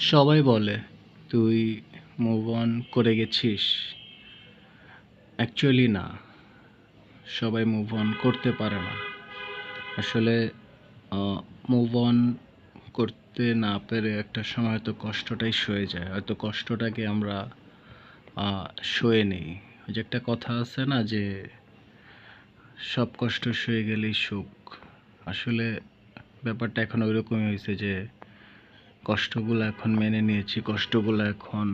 সবাই বলে, তুই মুভ অন করে গেছিস? অ্যাকচুয়ালি না। সবাই মুভ অন করতে পারে না। আসলে মুভ অন করতে না পেরে একটা সময় হয়তো কষ্টটাই সয়ে যায়। হয়তো কষ্টটাকে আমরা সয়ে নেই। ওই যে একটা কথা আছে না যে, সব কষ্ট সয়ে গেলেই সুখ। আসলে ব্যাপারটা এখন ওইরকমই হয়েছে যে কষ্টগুলো এখন মেনে নিয়েছি, কষ্টগুলো এখন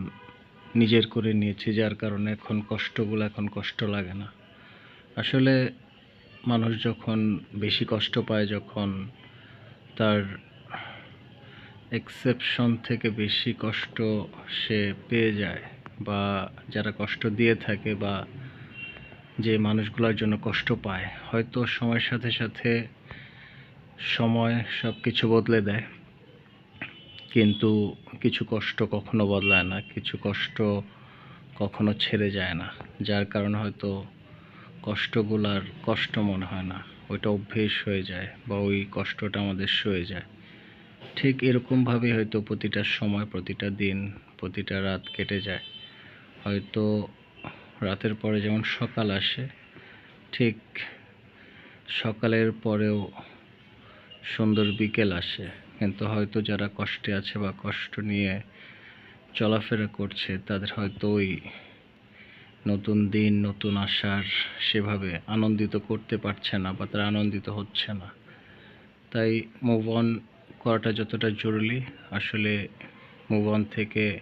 নিজের করে নিয়েছি, যার কারণে এখন কষ্টগুলো এখন কষ্ট লাগে না। আসলে মানুষ যখন বেশি কষ্ট পায়, যখন তার এক্সেপশন থেকে বেশি কষ্ট সে পেয়ে যায় বা যারা কষ্ট দিয়ে থাকে বা যে মানুষগুলোর জন্য কষ্ট পায়, হয়তো সময়ের সাথে সাথে সময় সব কিছু বদলে দেয়। কিন্তু কিছু কষ্ট কখনো বদলায় না, কিছু কষ্ট কখনো ছেড়ে যায় না। যার কারণে হয়তো কষ্টগুলার কষ্ট মনে হয় না, ওইটা অভ্যেস হয়ে যায় বা ওই কষ্টটা আমাদের সয়ে যায়। ঠিক এরকমভাবে হয়তো প্রতিটা সময়, প্রতিটা দিন, প্রতিটা রাত কেটে যায়। হয়তো রাতের পরে যেমন সকাল আসে, ঠিক সকালের পরেও সুন্দর বিকেল আসে। কিন্তু হয়তো যারা কষ্টে আছে বা কষ্ট নিয়ে চলাফেরা করছে, তাদের হয়তো ওই নতুন দিন, নতুন আশার সেভাবে আনন্দিত করতে পারছে না বা তারা আনন্দিত হচ্ছে না। তাই মুভ অন করাটা যতটা জরুরি, আসলে মুভ অন থেকে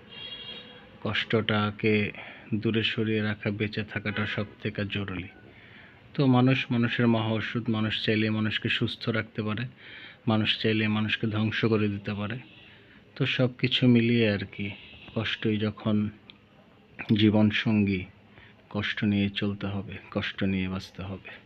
কষ্টটাকে দূরে সরিয়ে রাখা, বেঁচে থাকাটা সব থেকে জরুরি। তো মানুষ মানুষের মহা ওষুধ মানুষ চাইলে মানুষকে সুস্থ রাখতে পারে। মানুষ চাইলে মানুষকে ধ্বংস করে দিতে পারে। তো সব কিছু মিলিয়ে আর কি কষ্টই যখন জীবন সঙ্গী কষ্ট নিয়ে চলতে হবে, কষ্ট নিয়ে বাঁচতে হবে।